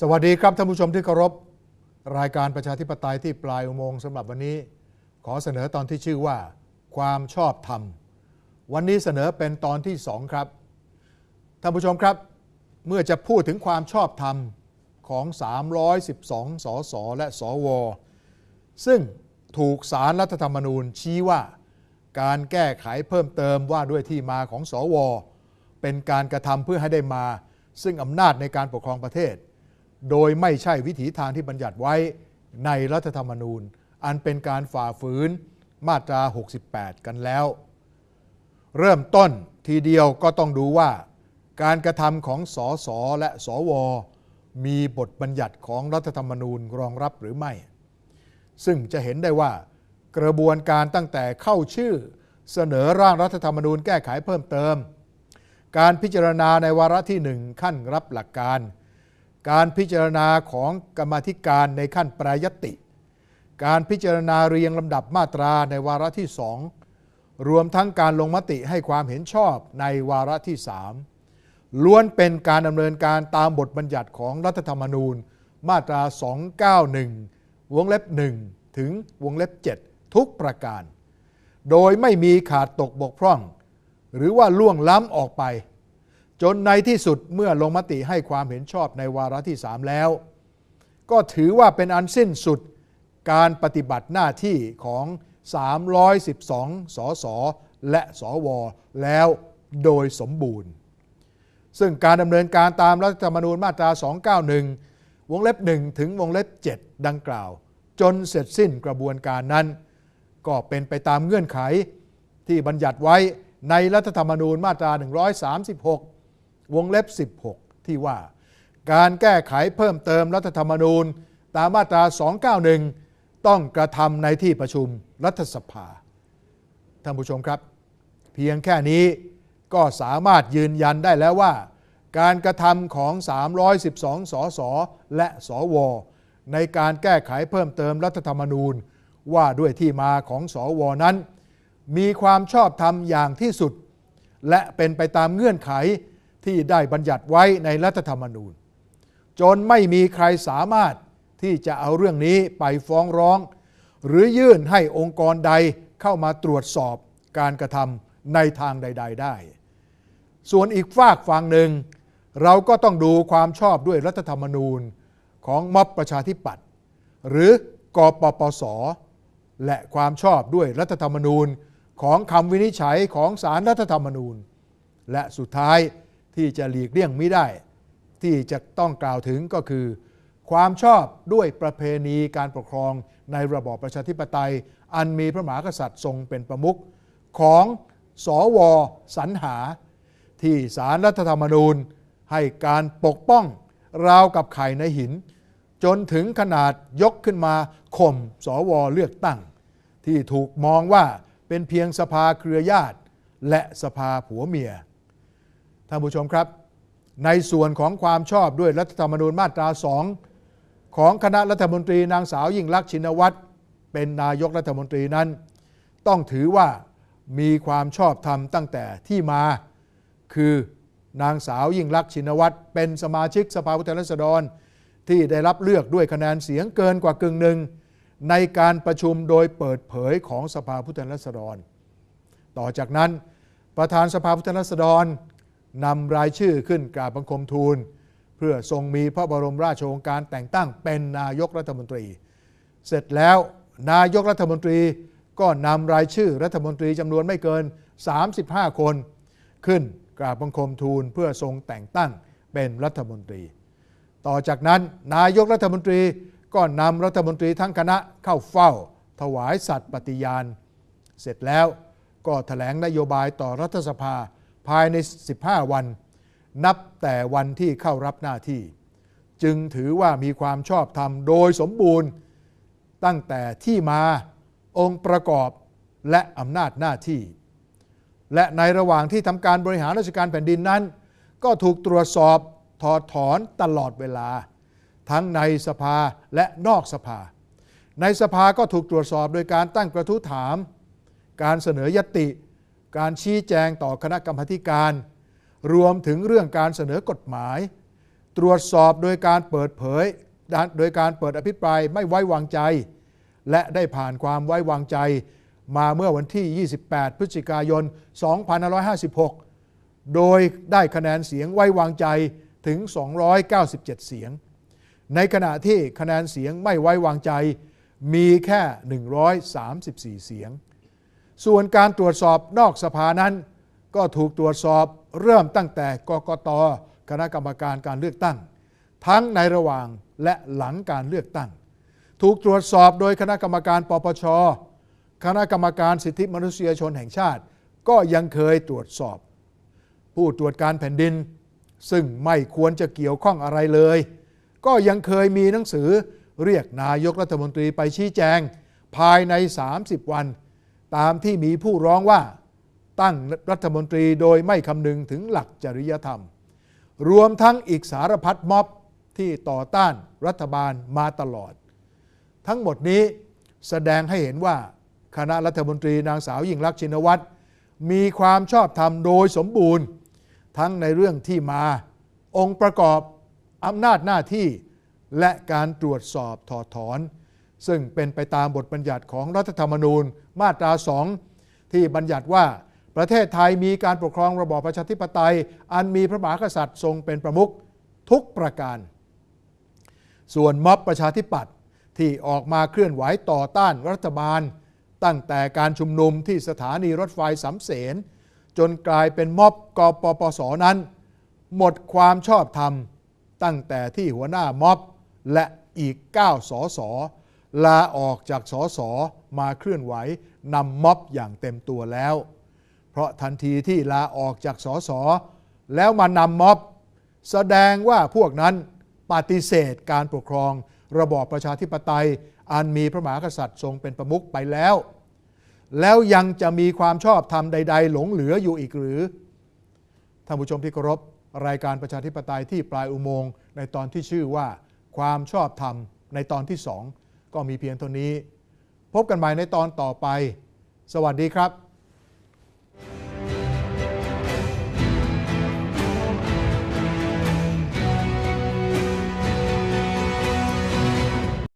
สวัสดีครับท่านผู้ชมที่เคารพรายการประชาธิปไตยที่ปลายอุโมงค์สำหรับวันนี้ ขอเสนอตอนที่ชื่อว่า ความชอบธรรม วันนี้เสนอเป็นตอนที่สองครับท่านผู้ชมครับ เมื่อจะพูดถึงความชอบธรรมของ 312 สสและสว ซึ่งถูกสารรัฐธรรมนูญชี้ว่า การแก้ไขเพิ่มเติมว่าด้วยที่มาของสว เป็นการกระทำเพื่อให้ได้มา ซึ่งอำนาจในการปกครองประเทศ โดยไม่ใช่วิถีทางที่บัญญัติไว้ในรัฐธรรมนูญ อันเป็นการฝ่าฝืนมาตรา 68 กันแล้ว เริ่มต้นทีเดียวก็ต้องดูว่า การกระทำของสสและสว มีบทบัญญัติของรัฐธรรมนูญรองรับหรือไม่ ซึ่งจะเห็นได้ว่ากระบวนการตั้งแต่เข้าชื่อเสนอร่างรัฐธรรมนูญแก้ไขเพิ่มเติม การพิจารณาในวาระที่หนึ่งขั้นรับหลักการ การพิจารณาของกรรมธิการในขั้นแปรยติ การพิจารณาเรียงลำดับมาตราในวาระที่สองรวมทั้งการลงมติให้ความเห็นชอบในวาระที่สามล้วนเป็นการดำเนินการตามบทบัญญัติของรัฐธรรมนูญ มาตรา 291 วงเล็บ 1 ถึงวงเล็บ 7 ทุกประการ โดยไม่มีขาดตกบกพร่อง หรือว่าล่วงล้ำออกไป จนในที่สุดเมื่อลงมติให้ความเห็นชอบในวาระที่3แล้ว ก็ถือว่าเป็นอันสิ้นสุดการปฏิบัติหน้าที่ของ 312 สส และสว แล้วโดยสมบูรณ์ ซึ่งการดำเนินการตามรัฐธรรมนูญมาตรา 291 วงเล็บ 1 ถึงวงเล็บ 7 ดังกล่าว จนเสร็จสิ้นกระบวนการนั้น ก็เป็นไปตามเงื่อนไขที่บัญญัติไว้ในรัฐธรรมนูญมาตรา 136 วงเล็บ 16 ที่ว่า การแก้ไขเพิ่มเติมรัฐธรรมนูญ ตามมาตรา 291 ต้องกระทำในที่ประชุมรัฐสภา ท่านผู้ชมครับ เพียงแค่นี้ก็สามารถยืนยันได้แล้วว่า การกระทำของ 312 สส และสว ในการแก้ไขเพิ่มเติมรัฐธรรมนูญ ว่าด้วยที่มาของสวนั้น มีความชอบธรรมอย่างที่สุด และเป็นไปตามเงื่อนไข ที่ได้บัญญัติไว้ในรัฐธรรมนูญ จนไม่มีใครสามารถที่จะเอาเรื่องนี้ไปฟ้องร้อง หรือยื่นให้องค์กรใดเข้ามาตรวจสอบการกระทำในทางใด ๆ ได้ ส่วนอีกฝากฝั่งหนึ่ง เราก็ต้องดูความชอบด้วยรัฐธรรมนูญของม็อบประชาธิปัตย์หรือกปปส และความชอบด้วยรัฐธรรมนูญของคำวินิจฉัยของสารรัฐธรรมนูญ และสุดท้าย ที่จะหลีกเลี่ยงไม่ได้ ที่จะต้องกล่าวถึงก็คือ ความชอบด้วยประเพณีการปกครองในระบอบประชาธิปไตย อันมีพระมหากษัตริย์ทรงเป็นประมุขของสอวสรรหา ที่สารรัฐธรรมนูญ ให้การปกป้องราวกับไข่ในหิน จนถึงขนาดยกขึ้นมาข่มสวเลือกตั้ง ที่ถูกมองว่าเป็นเพียงสภาเครือญาติ และสภาผัวเมีย ท่านผู้ชมครับ ในส่วนของความชอบด้วยรัฐธรรมนูญมาตราสองของคณะรัฐมนตรีนางสาวยิ่งลักษณ์ชินวัตรเป็นนายกรัฐมนตรีนั้น ต้องถือว่ามีความชอบธรรมตั้งแต่ที่มา คือนางสาวยิ่งลักษณ์ชินวัตรเป็นสมาชิกสภาผู้แทนราษฎร ที่ได้รับเลือกด้วยคะแนนเสียงเกินกว่ากึ่งหนึ่งในการประชุมโดยเปิดเผยของสภาผู้แทนราษฎร ต่อจากนั้น ประธานสภาผู้แทนราษฎร นำรายชื่อขึ้นกราบบังคมทูล เพื่อทรงมีพระบรมราชโองการแต่งตั้งเป็นนายกรัฐมนตรี เสร็จแล้วนายกรัฐมนตรีก็นำรายชื่อรัฐมนตรีจำนวนไม่เกิน 35 คน ขึ้นกราบบังคมทูลเพื่อทรงแต่งตั้งเป็นรัฐมนตรี ต่อจากนั้นนายกรัฐมนตรีก็นำรัฐมนตรีทั้งคณะเข้าเฝ้า ถวายสัตย์ปฏิญาณ เสร็จแล้วก็ถแถลงนโยบายต่อรัฐสภา ภายใน 15 วัน นับแต่วันที่เข้ารับหน้าที่ จึงถือว่ามีความชอบธรรมโดยสมบูรณ์ ตั้งแต่ที่มาองค์ประกอบและอำนาจหน้าที่ และในระหว่างที่ทำการบริหารราชการแผ่นดินนั้น ก็ถูกตรวจสอบถอดถอนตลอดเวลา ทั้งในสภาและนอกสภา ในสภาก็ถูกตรวจสอบโดยการตั้งกระทู้ถาม การเสนอยติ การชี้แจงต่อคณะกรรมการ รวมถึงเรื่องการเสนอกฎหมาย ตรวจสอบโดยการเปิดเผย โดยการเปิดอภิปรายไม่ไว้วางใจ และได้ผ่านความไว้วางใจ มาเมื่อวันที่ 28 พฤศจิกายน 2556 โดยได้คะแนนเสียงไว้วางใจถึง 297 เสียง ในขณะที่คะแนนเสียงไม่ไว้วางใจมีแค่ 134 เสียง ส่วนการตรวจสอบนอกสภานั้น ก็ถูกตรวจสอบเริ่มตั้งแต่กกตคณะกรรมการการเลือกตั้ง ทั้งในระหว่างและหลังการเลือกตั้ง ถูกตรวจสอบโดยคณะกรรมการปปช คณะกรรมการสิทธิมนุษยชนแห่งชาติ ก็ยังเคยตรวจสอบ ผู้ตรวจการแผ่นดิน ซึ่งไม่ควรจะเกี่ยวข้องอะไรเลย ก็ยังเคยมีหนังสือเรียกนายกรัฐมนตรีไปชี้แจง ภายใน 30 วัน ตามที่มีผู้ร้องว่าตั้งรัฐมนตรีโดยไม่คำนึงถึงหลักจริยธรรม รวมทั้งอีกสารพัดม็อบที่ต่อต้านรัฐบาลมาตลอด ทั้งหมดนี้แสดงให้เห็นว่าคณะรัฐมนตรีนางสาวยิ่งลักษณ์ชินวัตรมีความชอบธรรมโดยสมบูรณ์ ทั้งในเรื่องที่มา องค์ประกอบอำนาจหน้าที่ และการตรวจสอบถอดถอน ซึ่งเป็นไปตามบทบัญญัติของรัฐธรรมนูญมาตราสองที่บัญญัติว่า ประเทศไทยมีการปกครองระบอบประชาธิปไตย อันมีพระมหากษัตริย์ทรงเป็นประมุขทุกประการ ส่วนม็อบประชาธิปัตย์ที่ออกมาเคลื่อนไหวต่อต้านรัฐบาล ตั้งแต่การชุมนุมที่สถานีรถไฟสำเสนจนกลายเป็นม็อบกปปสนั้น หมดความชอบธรรมตั้งแต่ที่หัวหน้าม็อบและอีก 9 สส ลาออกจากสสมาเคลื่อนไหวนำม็อบอย่างเต็มตัวแล้ว เพราะทันทีที่ลาออกจากสสแล้วมานำม็อบ แสดงว่าพวกนั้นปฏิเสธการปกครอง ระบอบประชาธิปไตย อันมีพระมหากษัตริย์ทรงเป็นประมุขไปแล้ว แล้วยังจะมีความชอบธรรมใด ๆ หลงเหลืออยู่อีกหรือท่านผู้ชมที่เคารพรายการประชาธิปไตยที่ปลายอุโมงค์ในตอนที่ชื่อว่าความชอบธรรมในตอนที่สอง ก็มีเพียงเท่านี้ พบกันใหม่ในตอนต่อไป สวัสดีครับ